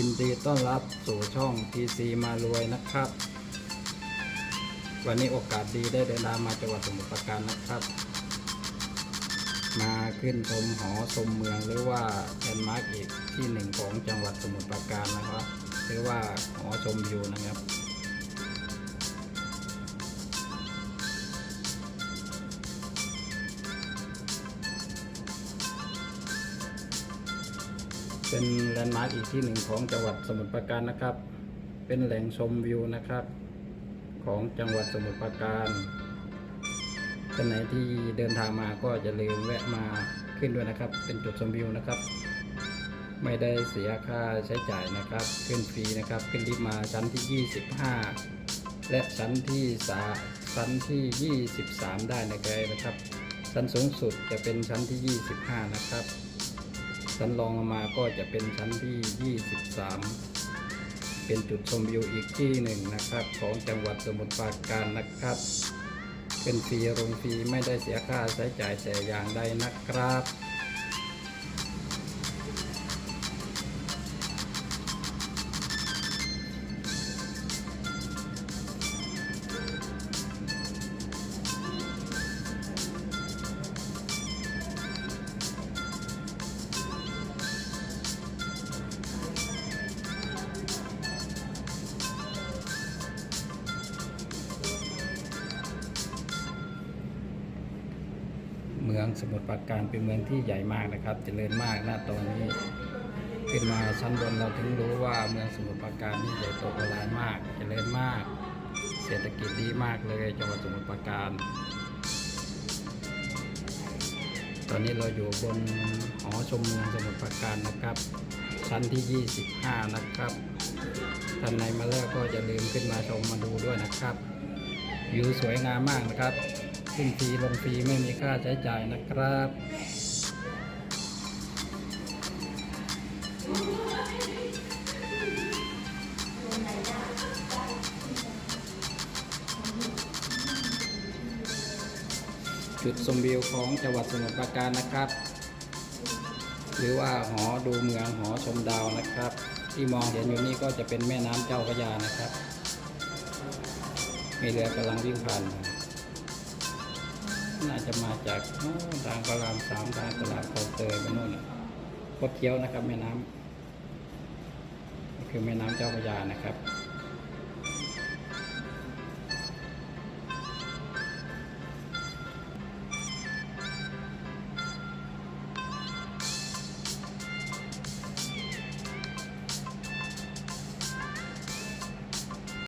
ยินดีต้อนรับสู่ช่อง TC มารวยนะครับ วันนี้โอกาสดีได้เดินทางมาจังหวัดสมุทรปราการนะครับ มาขึ้นชมหอชมเมืองหรือว่าแลนด์มาร์กอีกที่หนึ่งของจังหวัดสมุทรปราการนะครับหรือว่าหอชมวิวนะครับ เป็นแลนด์มาร์กอีกที่หนึ่งของจังหวัดสมุทรปราการนะครับ เป็นแหล่งชมวิวนะครับ ของจังหวัดสมุทรปราการท่านไหนที่เดินทางมาก็จะลืมแวะมาขึ้นด้วยนะครับ เป็นจุดชมวิวนะครับ ไม่ได้เสียค่าใช้จ่ายนะครับ ขึ้นฟรีนะครับ ขึ้นลิฟต์มาชั้นที่ 25 และชั้นที่สาชั้นที่ 23 ได้นะครับชั้นสูงสุดจะเป็นชั้นที่ 25 นะครับ ชั้นรองลงมาก็จะเป็นชั้นที่ 23 เป็นจุดชมวิวอีกที่หนึ่งนะครับ ของจังหวัดสมุทรปราการนะครับ เป็นฟรีโรงฟรีไม่ได้เสียค่าใช้จ่ายแต่อย่างใดนะครับ เมืองสมุทรปราการเป็นเมืองที่ใหญ่มากนะครับเจริญมากนะตอนนี้ขึ้นมาชั้นบนเราถึงรู้ว่าเมืองสมุทรปราการนี่ใหญ่โตโบราณมากเจริญมาก เศรษฐกิจดีมากเลยจังหวัดสมุทรปราการ ตอนนี้เราอยู่บนหอชมเมืองสมุทรปราการนะครับ ชั้นที่ 25 นะครับท่านในมาแล้วก็จะลืมขึ้นมาชมมาดูด้วยนะครับวิวสวยงามมากนะครับ ขึ้นฟรีลงฟรีไม่มีค่าใช้จ่ายนะครับ จุดชมวิวของจังหวัดสมุทรปราการนะครับ หรือว่าหอดูเมืองหอชมดาวนะครับ ที่มองเห็นอยู่นี่ก็จะเป็นแม่น้ำเจ้าพระยานะครับมีเรือกำลังวิ่งผ่าน น่าจะมาจากทางพระรามสามทางตลาดคลองเตยไปโน่นน่ะคดเคี้ยวนะครับ แม่น้ำคือแม่น้ำเจ้าพระยานะครับ